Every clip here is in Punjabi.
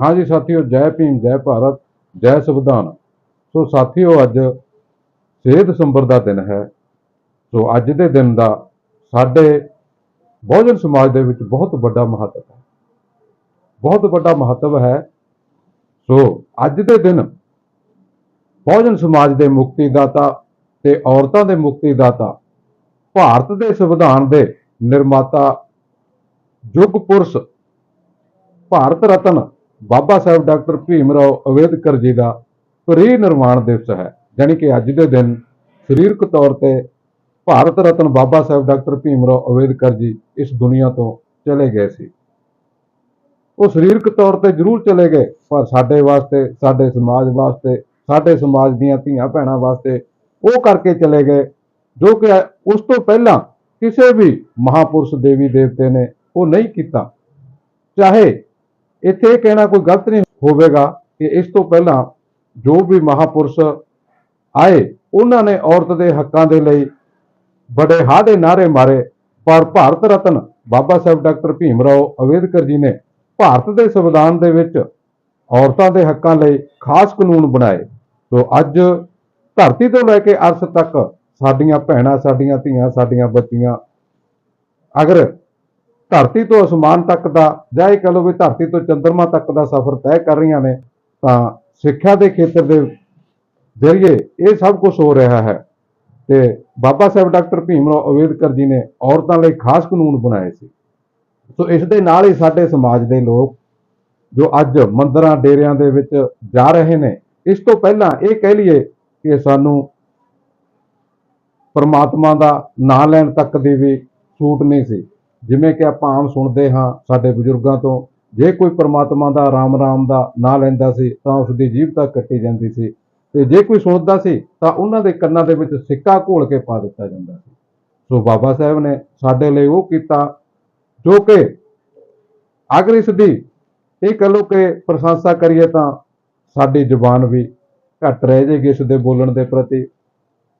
ਹਾਂਜੀ ਸਾਥੀਓ, ਜੈ ਭੀਮ, ਜੈ ਭਾਰਤ, ਜੈ ਸੰਵਿਧਾਨ। ਸੋ ਸਾਥੀਓ, ਅੱਜ 6 ਦਸੰਬਰ ਦਾ ਦਿਨ ਹੈ। ਸੋ ਅੱਜ ਦੇ ਦਿਨ ਦਾ ਸਾਡੇ ਬਹੁਜਨ ਸਮਾਜ ਦੇ ਵਿੱਚ ਬਹੁਤ ਵੱਡਾ ਮਹੱਤਵ ਹੈ। ਬਹੁਤ ਵੱਡਾ ਮਹੱਤਵ ਹੈ। ਸੋ ਅੱਜ ਦੇ ਦਿਨ ਬਹੁਜਨ ਸਮਾਜ ਦੇ ਮੁਕਤੀ ਦਾਤਾ ਤੇ ਔਰਤਾਂ ਦੇ ਮੁਕਤੀ ਦਾਤਾ ਭਾਰਤ ਦੇ ਸੰਵਿਧਾਨ ਦੇ ਨਿਰਮਾਤਾ ਯੁੱਗ ਪੁਰਸ਼ ਭਾਰਤ ਰਤਨ ਬਾਬਾ ਸਾਹਿਬ ਡਾਕਟਰ ਭੀਮ ਰਾਓ ਅੰਬੇਦਕਰ ਜੀ ਦਾ ਪ੍ਰੀ ਨਿਰਮਾਣ ਦਿਵਸ ਹੈ, ਜਾਣੀ ਕਿ ਅੱਜ ਦੇ ਦਿਨ ਸਰੀਰਕ ਤੌਰ ਤੇ ਭਾਰਤ ਰਤਨ ਬਾਬਾ ਸਾਹਿਬ ਡਾਕਟਰ ਭੀਮ ਰਾਓ ਅੰਬੇਦਕਰ ਜੀ ਇਸ ਦੁਨੀਆ ਤੋਂ ਚਲੇ ਗਏ ਸੀ। ਉਹ ਸਰੀਰਕ ਤੌਰ ਤੇ ਜ਼ਰੂਰ ਚਲੇ ਗਏ, ਪਰ ਸਾਡੇ ਵਾਸਤੇ, ਸਾਡੇ ਸਮਾਜ ਵਾਸਤੇ, ਸਾਡੇ ਸਮਾਜ ਦੀਆਂ ਧੀਆਂ ਭੈਣਾਂ ਵਾਸਤੇ ਉਹ ਕਰਕੇ ਚਲੇ ਗਏ, ਜੋ ਕਿ ਉਸ ਤੋਂ ਪਹਿਲਾਂ ਕਿਸੇ ਵੀ ਮਹਾਪੁਰਸ਼ ਦੇਵੀ ਦੇਵਤੇ ਨੇ ਉਹ ਨਹੀਂ ਕੀਤਾ। ਚਾਹੇ ਇੱਥੇ ਇਹ ਕਹਿਣਾ ਕੋਈ ਗਲਤ ਨਹੀਂ ਹੋਵੇਗਾ ਕਿ ਇਸ ਤੋਂ ਪਹਿਲਾਂ ਜੋ ਵੀ ਮਹਾਪੁਰਸ਼ ਆਏ, ਉਹਨਾਂ ਨੇ ਔਰਤ ਦੇ ਹੱਕਾਂ ਦੇ ਲਈ ਬੜੇ ਹਾਦੇ ਨਾਰੇ ਮਾਰੇ। ਪਰ ਭਾਰਤ ਰਤਨ, ਬਾਬਾ ਸਾਹਿਬ ਡਾਕਟਰ ਭੀਮ ਰਾਓ ਅੰਬੇਦਕਰ ਜੀ ਨੇ ਭਾਰਤ ਦੇ ਸੰਵਿਧਾਨ ਦੇ ਵਿੱਚ ਔਰਤਾਂ ਦੇ ਹੱਕਾਂ ਲਈ ਖਾਸ ਕਾਨੂੰਨ ਬਣਾਏ। ਸੋ ਅੱਜ ਧਰਤੀ ਤੋਂ ਲੈ ਕੇ ਅਰਸ਼ ਤੱਕ ਸਾਡੀਆਂ ਭੈਣਾਂ, ਸਾਡੀਆਂ ਧੀਆਂ, ਸਾਡੀਆਂ ਬੱਚੀਆਂ ਅਗਰ ਧਰਤੀ ਤੋਂ ਅਸਮਾਨ ਤੱਕ ਦਾ, ਜਾਂ ਇਹ ਕਹ ਲਓ ਵੀ ਧਰਤੀ ਤੋਂ ਚੰਦਰਮਾ ਤੱਕ ਦਾ ਸਫ਼ਰ ਤੈਅ ਕਰ ਰਹੀਆਂ ਨੇ, ਤਾਂ ਸਿੱਖਿਆ ਦੇ ਖੇਤਰ ਦੇ ਜ਼ਰੀਏ ਇਹ ਸਭ ਕੁਝ ਹੋ ਰਿਹਾ ਹੈ। ਤੇ ਬਾਬਾ ਸਾਹਿਬ ਡਾਕਟਰ ਭੀਮ ਰਾਓ ਅੰਬੇਦਕਰ ਜੀ ਨੇ ਔਰਤਾਂ ਲਈ ਖਾਸ ਕਾਨੂੰਨ ਬਣਾਏ ਸੀ। ਸੋ ਇਸ ਦੇ ਨਾਲ ਹੀ ਸਾਡੇ ਸਮਾਜ ਦੇ ਲੋਕ ਜੋ ਅੱਜ ਮੰਦਰਾਂ, ਡੇਰਿਆਂ ਦੇ ਵਿੱਚ ਜਾ ਰਹੇ ਨੇ, ਇਸ ਤੋਂ ਪਹਿਲਾਂ ਇਹ ਕਹਿ ਲਈਏ ਕਿ ਸਾਨੂੰ ਪਰਮਾਤਮਾ ਦਾ ਨਾਂ ਲੈਣ ਤੱਕ ਦੀ ਵੀ ਛੂਟ ਨਹੀਂ ਸੀ। ਜਿਵੇਂ ਕਿ ਆਪਾਂ ਆਮ ਸੁਣਦੇ ਹਾਂ ਸਾਡੇ ਬਜ਼ੁਰਗਾਂ ਤੋਂ, ਜੇ ਕੋਈ ਪਰਮਾਤਮਾ ਦਾ ਰਾਮ ਰਾਮ ਦਾ ਨਾਂ ਲੈਂਦਾ ਸੀ, ਤਾਂ ਉਸ ਦੀ ਜੀਭ ਤੱਕ ਕੱਟੀ ਜਾਂਦੀ ਸੀ। ਤੇ ਜੇ ਕੋਈ ਸੁਣਦਾ ਸੀ, ਤਾਂ ਉਹਨਾਂ ਦੇ ਕੰਨਾਂ ਦੇ ਵਿੱਚ ਸਿੱਕਾ ਘੋਲ ਕੇ ਪਾ ਦਿੱਤਾ ਜਾਂਦਾ ਸੀ। ਸੋ ਬਾਬਾ ਸਾਹਿਬ ਨੇ ਸਾਡੇ ਲਈ ਉਹ ਕੀਤਾ, ਜੋ ਕਿ ਅਗਰ ਇਸ ਇਹ ਕਹ ਲਓ ਕਿ ਪ੍ਰਸ਼ੰਸਾ ਕਰੀਏ ਤਾਂ ਸਾਡੀ ਜ਼ੁਬਾਨ ਵੀ ਘੱਟ ਰਹਿ ਜਾਏਗੀ ਇਸ ਦੇ ਬੋਲਣ ਦੇ ਪ੍ਰਤੀ।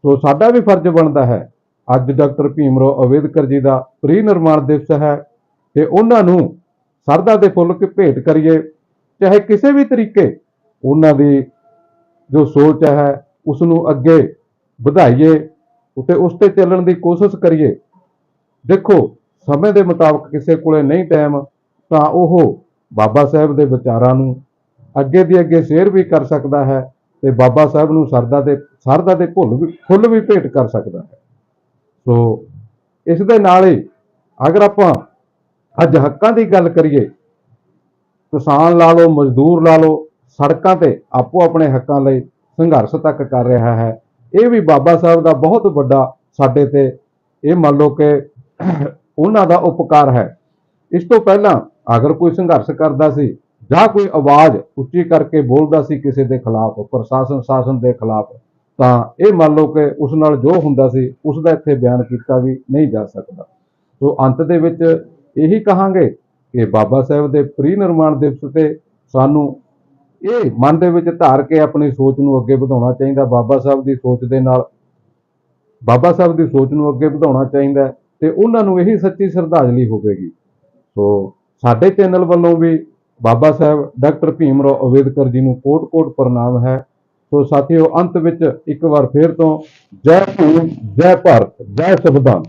ਸੋ ਸਾਡਾ ਵੀ ਫਰਜ਼ ਬਣਦਾ ਹੈ ਅੱਜ ਡਾਕਟਰ ਭੀਮ ਰਾਓ ਅੰਬੇਦਕਰ ਜੀ ਦਾ ਪ੍ਰੀ ਨਿਰਮਾਣ ਦਿਵਸ ਹੈ ਤੇ ਉਹਨਾਂ ਨੂੰ ਸਰਦਾ ਦੇ ਫੁੱਲ ਕੇ ਭੇਟ ਕਰੀਏ, ਚਾਹੇ ਕਿਸੇ ਵੀ ਤਰੀਕੇ ਉਹਨਾਂ ਦੀ ਜੋ ਸੋਚ ਹੈ ਉਸ ਨੂੰ ਅੱਗੇ ਵਧਾਈਏ ਉਤੇ ਉਸ ਤੇ ਚੱਲਣ ਦੀ ਕੋਸ਼ਿਸ਼ ਕਰੀਏ। ਦੇਖੋ, ਸਮੇਂ ਦੇ ਮੁਤਾਬਕ ਕਿਸੇ ਕੋਲੇ ਨਹੀਂ ਟਾਈਮ ਤਾਂ ਉਹ ਬਾਬਾ ਸਾਹਿਬ ਦੇ ਵਿਚਾਰਾਂ ਨੂੰ ਅੱਗੇ ਦੀ ਅੱਗੇ ਸ਼ੇਅਰ ਵੀ ਕਰ ਸਕਦਾ ਹੈ ਤੇ ਬਾਬਾ ਸਾਹਿਬ ਨੂੰ ਸਰਦਾ ਦੇ ਸਰਦਾ ਦੇ ਭੁੱਲ ਵੀ, ਫੁੱਲ ਵੀ ਭੇਟ ਕਰ ਸਕਦਾ ਹੈ। ਸੋ ਇਸ ਦੇ ਨਾਲ ਹੀ ਅਗਰ ਆਪਾਂ ਅੱਜ ਹੱਕਾਂ ਦੀ ਗੱਲ ਕਰੀਏ, ਕਿਸਾਨ ਲਾ ਲਓ, ਮਜ਼ਦੂਰ ਲਾ ਲਓ, ਸੜਕਾਂ ਤੇ ਆਪੋ ਆਪਣੇ ਹੱਕਾਂ ਲਈ ਸੰਘਰਸ਼ ਤੱਕ ਕਰ ਰਿਹਾ ਹੈ। ਇਹ ਵੀ ਬਾਬਾ ਸਾਹਿਬ ਦਾ ਬਹੁਤ ਵੱਡਾ ਸਾਡੇ ਤੇ ਇਹ ਮੰਨ ਲਓ ਕਿ ਉਹਨਾਂ ਦਾ ਉਪਕਾਰ ਹੈ। ਇਸ ਤੋਂ ਪਹਿਲਾਂ ਅਗਰ ਕੋਈ ਸੰਘਰਸ਼ ਕਰਦਾ ਸੀ ਜਾਂ ਕੋਈ ਆਵਾਜ਼ ਉੱਚੀ ਕਰਕੇ ਬੋਲਦਾ ਸੀ ਕਿਸੇ ਦੇ ਖਿਲਾਫ ਪ੍ਰਸ਼ਾਸਨ ਸ਼ਾਸਨ ਦੇ ਖਿਲਾਫ ਤਾਂ ਇਹ ਮੰਨ ਲਓ ਕਿ ਉਸ ਨਾਲ ਜੋ ਹੁੰਦਾ ਸੀ, ਉਸ ਦਾ ਇੱਥੇ ਬਿਆਨ ਕੀਤਾ ਵੀ ਨਹੀਂ ਜਾ ਸਕਦਾ। ਸੋ ਅੰਤ ਦੇ ਵਿੱਚ ਇਹੀ ਕਹਾਂਗੇ ਕਿ ਬਾਬਾ ਸਾਹਿਬ ਦੇ ਪ੍ਰੀ ਨਿਰਮਾਣ ਦਿਵਸ ਤੇ ਸਾਨੂੰ ਇਹ ਮਨ ਦੇ ਵਿੱਚ ਧਾਰ ਕੇ ਆਪਣੀ ਸੋਚ ਨੂੰ ਅੱਗੇ ਵਧਾਉਣਾ ਚਾਹੀਦਾ, ਬਾਬਾ ਸਾਹਿਬ ਦੀ ਸੋਚ ਦੇ ਨਾਲ। ਬਾਬਾ ਸਾਹਿਬ ਦੀ ਸੋਚ ਨੂੰ ਅੱਗੇ ਵਧਾਉਣਾ ਚਾਹੀਦਾ ਹੈ ਤੇ ਉਹਨਾਂ ਨੂੰ ਇਹੀ ਸੱਚੀ ਸ਼ਰਧਾਂਜਲੀ ਹੋਵੇਗੀ। ਸੋ ਸਾਡੇ ਚੈਨਲ ਵੱਲੋਂ ਵੀ ਬਾਬਾ ਸਾਹਿਬ, ਡਾਕਟਰ ਭੀਮ ਰਾਓ ਅੰਬੇਦਕਰ ਜੀ ਨੂੰ ਕੋਟ-ਕੋਟ ਪ੍ਰਣਾਮ ਹੈ। ਸੋ ਸਾਥੀਓ ਅੰਤ ਵਿੱਚ ਇੱਕ ਵਾਰ ਫੇਰ ਤੋਂ ਜੈ ਭੀਮ ਜੈ ਭਾਰਤ ਜੈ ਸੰਵਿਧਾਨ।